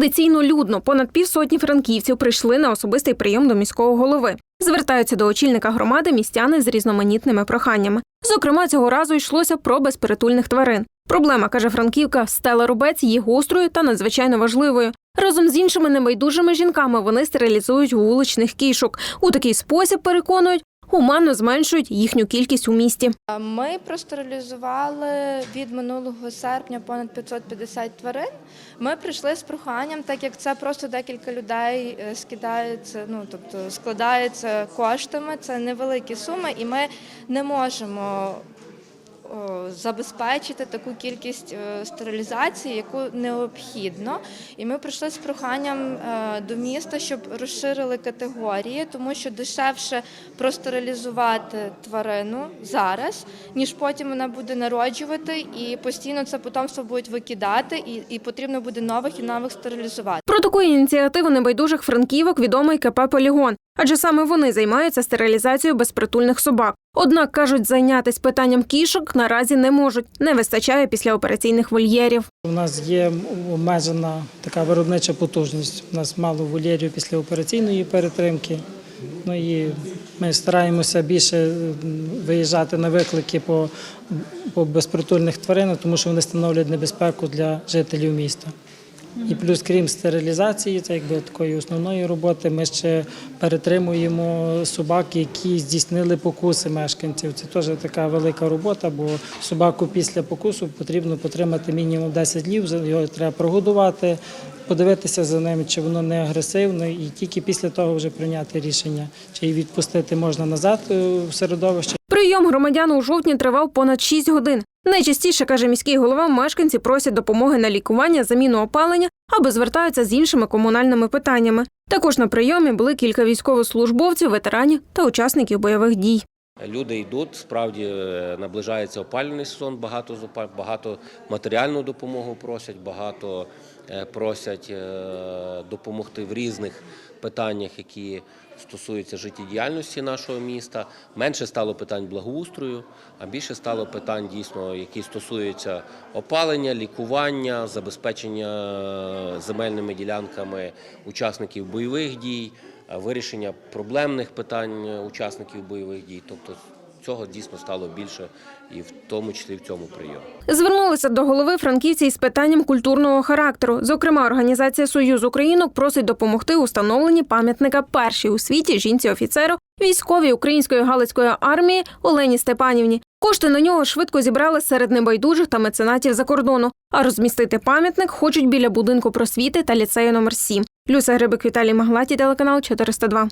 Традиційно людно понад півсотні франківців прийшли на особистий прийом до міського голови. Звертаються до очільника громади містяни з різноманітними проханнями. Зокрема, цього разу йшлося про безпритульних тварин. Проблема, каже Франківка, Стела Рубець є гострою та надзвичайно важливою. Разом з іншими небайдужими жінками вони стерилізують вуличних кішок. У такий спосіб переконують, гуманно зменшують їхню кількість у місті. Ми простерилізували від минулого серпня понад 550 тварин. Ми прийшли з проханням, так як це просто декілька людей е, скидається, ну тобто складається коштами. Це невеликі суми, і ми не можемо. О, Забезпечити таку кількість е, стерилізації, яку необхідно, і ми прийшли з проханням е, до міста, щоб розширили категорії, тому що дешевше простерилізувати тварину зараз, ніж потім вона буде народжувати, і постійно це потомство будуть викидати, і, і потрібно буде нових і нових стерилізувати. Про таку ініціативу небайдужих франківок відомий КП Полігон, адже саме вони займаються стерилізацією безпритульних собак. Однак кажуть, зайнятись питанням кішок наразі не можуть. Не вистачає післяопераційних вольєрів. У нас є обмежена така виробнича потужність. У нас мало вольєрів після операційної перетримки. Ну і ми стараємося більше виїжджати на виклики по, по безпритульних тваринах, тому що вони становлять небезпеку для жителів міста. І плюс, крім стерилізації, це якби такої основної роботи, ми ще перетримуємо собак, які здійснили покуси мешканців. Це теж така велика робота, бо собаку після покусу потрібно потримати мінімум 10 днів, його треба прогодувати, подивитися за ним, чи воно не агресивне, і тільки після того вже прийняти рішення, чи її відпустити можна назад е, в середовище, Прийом громадян у жовтні тривав понад 6 годин. Найчастіше, каже міський голова, мешканці просять допомоги на лікування, заміну опалення або звертаються з іншими комунальними питаннями. Також на прийомі були кілька військовослужбовців, ветеранів та учасників бойових дій. Люди йдуть, справді е, наближається опалювальний сезон, багато багато матеріальну допомогу просять, багато е, просять е, допомогти в різних питаннях, які стосуються життєдіяльності нашого міста. Менше стало питань благоустрою, а більше стало питань дійсно, які стосуються опалення, лікування, забезпечення земельними ділянками учасників бойових дій вирішення проблемних питань е, учасників бойових дій. Тобто цього дійсно стало більше, і в тому числі в цьому прийомі. Звернулися до голови франківці із питанням культурного характеру. Зокрема, організація Союз Українок просить допомогти у встановленні пам'ятника першій у світі жінці-офіцеру військовій української галицької армії Олені Степанівні. Кошти на нього швидко зібрали серед небайдужих та меценатів за кордону. А розмістити пам'ятник хочуть біля будинку просвіти та ліцею номер 7. Люся Грибик Віталій Маглаті, телеканал 402.